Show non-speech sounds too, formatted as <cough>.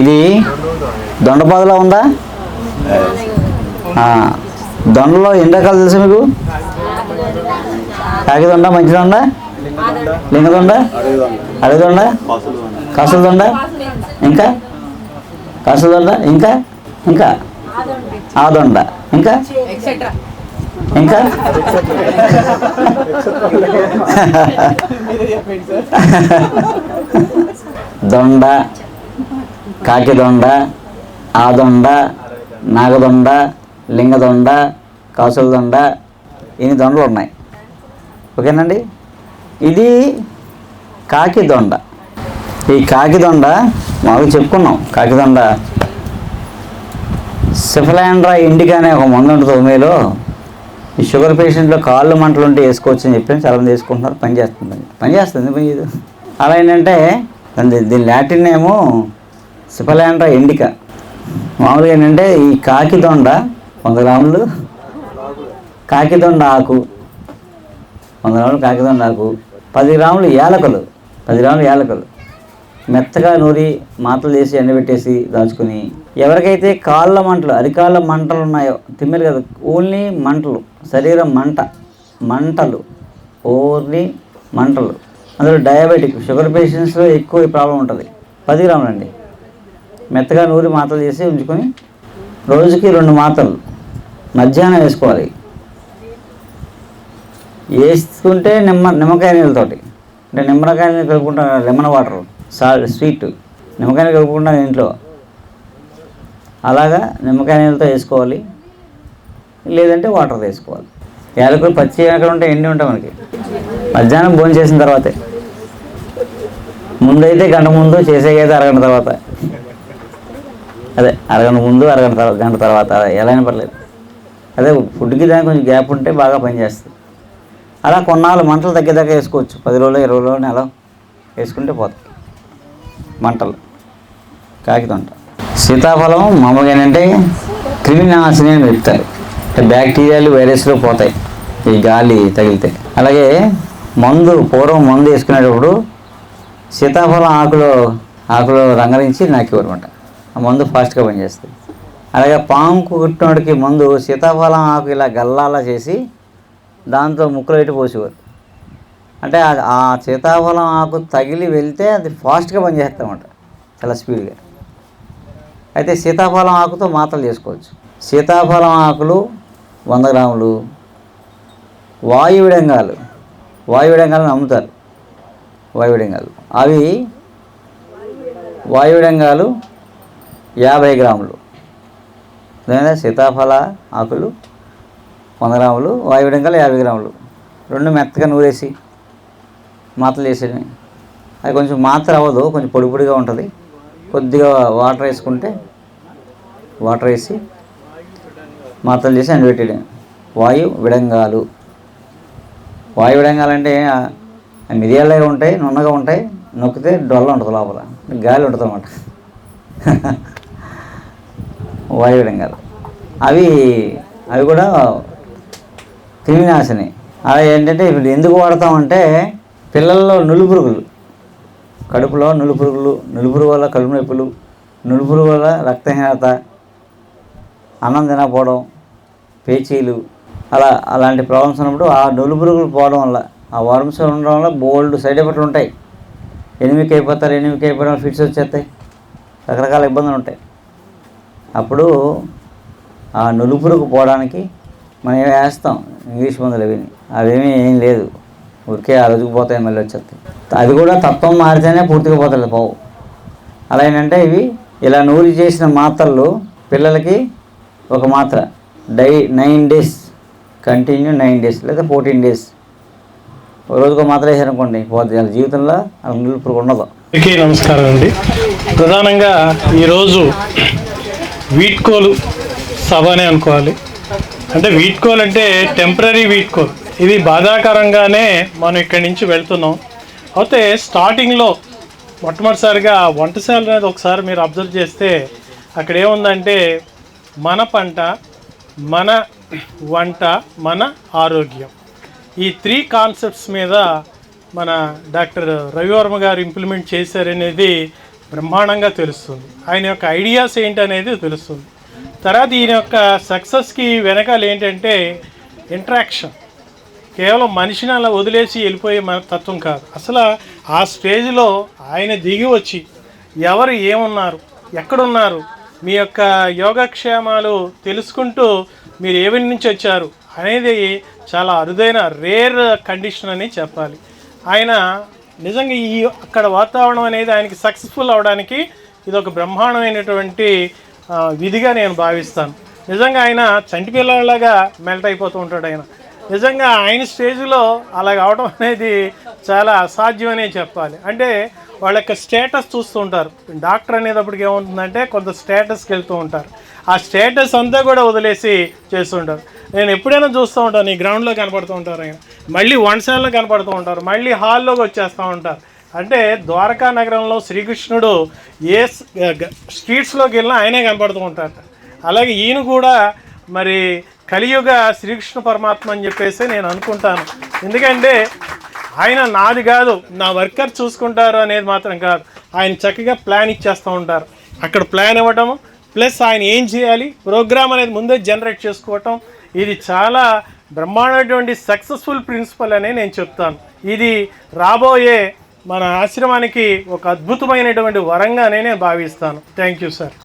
ఇది దొండపాదులో ఉందా? దొండలో ఎన్ని రకాలు తెలుసు మీకు? కాకి దొండ మంచి దొండ లింగ దొండ అడవి దొండ కాసుల దొండ ఇంకా? కాసుల దొండ ఇంకా? ఇంకా? ఆ దొండ ఇంకా ఇంకా <laughs> దొండ. కాకి దొండ ఆ దొండ నాగదొండ లింగదొండ కాసుల దొండ ఇన్ని దొండలు ఉన్నాయి. ఓకేనండి? ఇది కాకి దొండ ఈ కాకి దొండ మాకు చెప్పుకున్నాం. కాకిదొండ సిఫలాండ్రా ఇండికా అనే ఒక మందు ఉంటుంది ఉమేలో. ఈ షుగర్ పేషెంట్లో కాళ్ళు మంటలు ఉంటే వేసుకోవచ్చు అని చెప్పి చాలామంది వేసుకుంటున్నారు. పని చేస్తుంది పని చేస్తుంది పని చేయదు అలా ఏంటంటే దీని లాటిన్ ఏమో సిఫలాండ్రా ఎండిక. మామూలుగా ఏంటంటే ఈ కాకి దొండ వంద గ్రాములు. కాకి దొండ ఆకు వంద గ్రాములు కాకి దొండ ఆకు. పది గ్రాములు యాలకులు పది గ్రాములు యాలకులు. మెత్తగా నూరి మాటలు చేసి ఎండబెట్టేసి దాచుకుని ఎవరికైతే కాళ్ళ మంటలు అరికాళ్ళ మంటలు ఉన్నాయో తిమ్మిరి కదా ఓన్లీ మంటలు శరీరం మంట మంటలు ఓన్లీ మంటలు. అందులో డయాబెటిక్ షుగర్ పేషెంట్స్లో ఎక్కువ ప్రాబ్లం ఉంటుంది. పది గ్రాములు అండి మెత్తగా నూరి మాత్రలు చేసి ఉంచుకొని రోజుకి రెండు మాత్రలు మధ్యాహ్నం వేసుకోవాలి. వేసుకుంటే నిమ్మ నిమ్మకాయ నీళ్ళతోటి అంటే నిమ్మకాయ నీళ్ళు కలుపుకుంటాం లెమన్ వాటర్ సాల్ట్ స్వీట్ నిమ్మకాయ కలుపుకుంటాను కలుపుకుంటాం ఇంట్లో. అలాగా నిమ్మకాయ నీళ్ళతో వేసుకోవాలి. లేదంటే వాటర్ వేసుకోవాలి. యాలకులు పచ్చి ఎక్కడ ఉంటాయి ఎండి ఉంటాయి మనకి. మధ్యాహ్నం భోజనం చేసిన తర్వాతే. ముందైతే గంట ముందు చేసేకైతే అరగంట తర్వాత. అదే అరగంట ముందు అరగంట తర్వాత గంట తర్వాత ఎలా అయినా పర్లేదు. అదే ఫుడ్కి దానికి కొంచెం గ్యాప్ ఉంటే బాగా పనిచేస్తుంది అలా కొన్నాళ్ళు మంటలు తగ్గేదాకా వేసుకోవచ్చు. పది రోజులు ఇరవై రోజులు నెల వేసుకుంటే పోతుంది మంటలు. కాకితుంట సీతాఫలం మామూలుగా ఏంటంటే క్రిమినాశిని అని చెప్తారు అంటే బ్యాక్టీరియాలు వైరస్లు పోతాయి. ఈ గాలి తగిలితే. అలాగే మందు పూర్వం మందు వేసుకునేటప్పుడు సీతాఫలం ఆకులో ఆకులో రంగరించి నాకేవారన్నమాట ఆ మందు ఫాస్ట్గా పనిచేస్తుంది. అలాగే పాము కుట్టినోడికి మందు సీతాఫలం ఆకు ఇలా గల్లాలా చేసి దాంతో ముక్కలు పెట్టి పోసేవారు. అంటే ఆ- సీతాఫలం ఆకు తగిలి వెళ్తే అది ఫాస్ట్గా పనిచేస్తామంట చాలా స్పీడ్గా అయితే సీతాఫలం ఆకుతో మాత్రలు చేసుకోవచ్చు. సీతాఫలం ఆకులు వంద గ్రాములు వాయువిడంగాలు వాయువిడంగాలను అమ్ముతారు. వాయువిడంగాలు అవి వాయువిడంగాలు యాభై గ్రాములు. లేదా సీతాఫల ఆకులు వంద గ్రాములు వాయువిడంగాలు యాభై గ్రాములు. రెండు మెత్తగా నూరేసి మాత్రలు వేసేవి అది కొంచెం మాత్ర అవ్వదు కొంచెం పొడి పొడిగా ఉంటుంది. కొద్దిగా వాటర్ వేసుకుంటే వాటర్ వేసి మాత్రలు చేసి ఎండబెట్టేయడం వాయు విడంగాలు. వాయు విడంగాలంటే మిరియాలే ఉంటాయి నున్నగా ఉంటాయి నొక్కితే డొల్ల ఉంటుంది లోపల. గాలి ఉంటుంది అన్నమాట <laughs> వాయు రంగాలు అవి అవి కూడా క్రిమినాశిని. అలా ఏంటంటే ఇప్పుడు ఎందుకు వాడతామంటే పిల్లల్లో నులుపురుగులు. కడుపులో నులుపురుగులు నులుపురు వల్ల కడుపు నొప్పులు నులుపురు వల్ల రక్తహీనత అన్నం తినకపోవడం పేచీలు అలా అలాంటి ప్రాబ్లమ్స్ ఉన్నప్పుడు ఆ నులుపురుగులు పోవడం వల్ల ఆ వర్మ్స్ ఉండడం వల్ల బోల్డ్ సైడ్ ఎఫెక్ట్లు ఉంటాయి. ఎనిమికి అయిపోతారు ఎనిమికి అయిపోవడం ఫిట్స్ వచ్చేస్తాయి. రకరకాల ఇబ్బందులు ఉంటాయి. అప్పుడు ఆ నులుపులకు పోవడానికి మనం ఏమి వేస్తాం? ఇంగ్లీష్ మందులు అవి. అవేమీ ఏం లేదు. ఊరికే ఆ రోజుకు పోతాయి మళ్ళీ వచ్చేస్తాయి. అది కూడా తత్వం మారితేనే పూర్తిగా పోతుంది పోవు. అలా ఏంటంటే ఇవి ఇలా నూరి చేసిన మాత్రలు పిల్లలకి ఒక మాత్ర. Die nine days. Continue nine days లేదా ఫోర్టీన్ డేస్. ఒక రోజుకు మాత్ర వేసారనుకోండి పోతుంది వాళ్ళ జీవితంలో వాళ్ళ నిలుపురు ఉండదు. నమస్కారం అండి. ప్రధానంగా ఈరోజు వీట్కోలు సభనే అనుకోవాలి. అంటే వీట్కోల్ అంటే టెంపరీ వీట్కోల్ ఇది బాధాకరంగానే మనం ఇక్కడి నుంచి వెళ్తున్నాం. అయితే స్టార్టింగ్లో మొట్టమొదటిసారిగా వంటశాల అనేది ఒకసారి మీరు అబ్జర్వ్ చేస్తే అక్కడ ఏముందంటే మన పంట మన వంట మన ఆరోగ్యం. ఈ త్రీ కాన్సెప్ట్స్ మీద మన డాక్టర్ రవివర్మ గారు ఇంప్లిమెంట్ చేశారనేది బ్రహ్మాండంగా తెలుస్తుంది. ఆయన యొక్క ఐడియాస్ ఏంటి అనేది తెలుస్తుంది. తర్వాత ఈయన యొక్క సక్సెస్కి వెనకాల ఏంటంటే ఇంట్రాక్షన్. కేవలం మనిషిని అలా వదిలేసి వెళ్ళిపోయే మన తత్వం కాదు. అసలు ఆ స్టేజ్లో ఆయన దిగి వచ్చి ఎవరు ఏమున్నారు ఎక్కడున్నారు మీ యొక్క యోగక్షేమాలు తెలుసుకుంటూ మీరు ఏవి నుంచి వచ్చారు అనేది చాలా అరుదైన రేర్ కండిషన్ అని చెప్పాలి. ఆయన నిజంగా ఈ అక్కడ వాతావరణం అనేది ఆయనకి సక్సెస్ఫుల్ అవడానికి ఇది ఒక బ్రహ్మాండమైనటువంటి విధిగా నేను భావిస్తాను. నిజంగా ఆయన చంటి పిల్లలాగా మెల్ట్ అయిపోతూ ఉంటాడు ఆయన. నిజంగా ఆయన స్టేజ్లో అలా అవడం అనేది చాలా అసాధ్యమనే చెప్పాలి. అంటే వాళ్ళ యొక్క స్టేటస్ చూస్తూ ఉంటారు. డాక్టర్ అనేటప్పటికి ఏమవుతుందంటే కొంత స్టేటస్కి వెళ్తూ ఉంటారు. ఆ స్టేటస్ అంతా కూడా వదిలేసి చేస్తుంటారు నేను ఎప్పుడైనా చూస్తూ ఉంటాను ఈ గ్రౌండ్లో కనపడుతూ ఉంటారు ఆయన. మళ్ళీ వంటశాలలో కనపడుతూ ఉంటారు మళ్ళీ హాల్లోకి వచ్చేస్తూ ఉంటారు. అంటే ద్వారకా నగరంలో శ్రీకృష్ణుడు ఏ స్ట్రీట్స్లోకి వెళ్ళినా ఆయనే కనపడుతూ ఉంటారు అలాగే ఈయన కూడా మరి కలియుగ శ్రీకృష్ణ పరమాత్మ అని చెప్పేసి నేను అనుకుంటాను. ఎందుకంటే ఆయన నాది కాదు నా వర్కర్ చూసుకుంటారు అనేది మాత్రం కాదు. ఆయన చక్కగా ప్లాన్ ఇచ్చేస్తూ ఉంటారు. అక్కడ ప్లాన్ ఇవ్వటము ప్లస్ ఆయన ఏం చేయాలి? ప్రోగ్రామ్ అనేది ముందే జనరేట్ చేసుకోవటం. ఇది చాలా బ్రహ్మాండమైనటువంటి సక్సెస్ఫుల్ ప్రిన్సిపల్ అనే నేను చెప్తాను. ఇది రాబోయే మన ఆశ్రమానికి ఒక అద్భుతమైనటువంటి వరంగానే నేను భావిస్తాను. Thank you sir.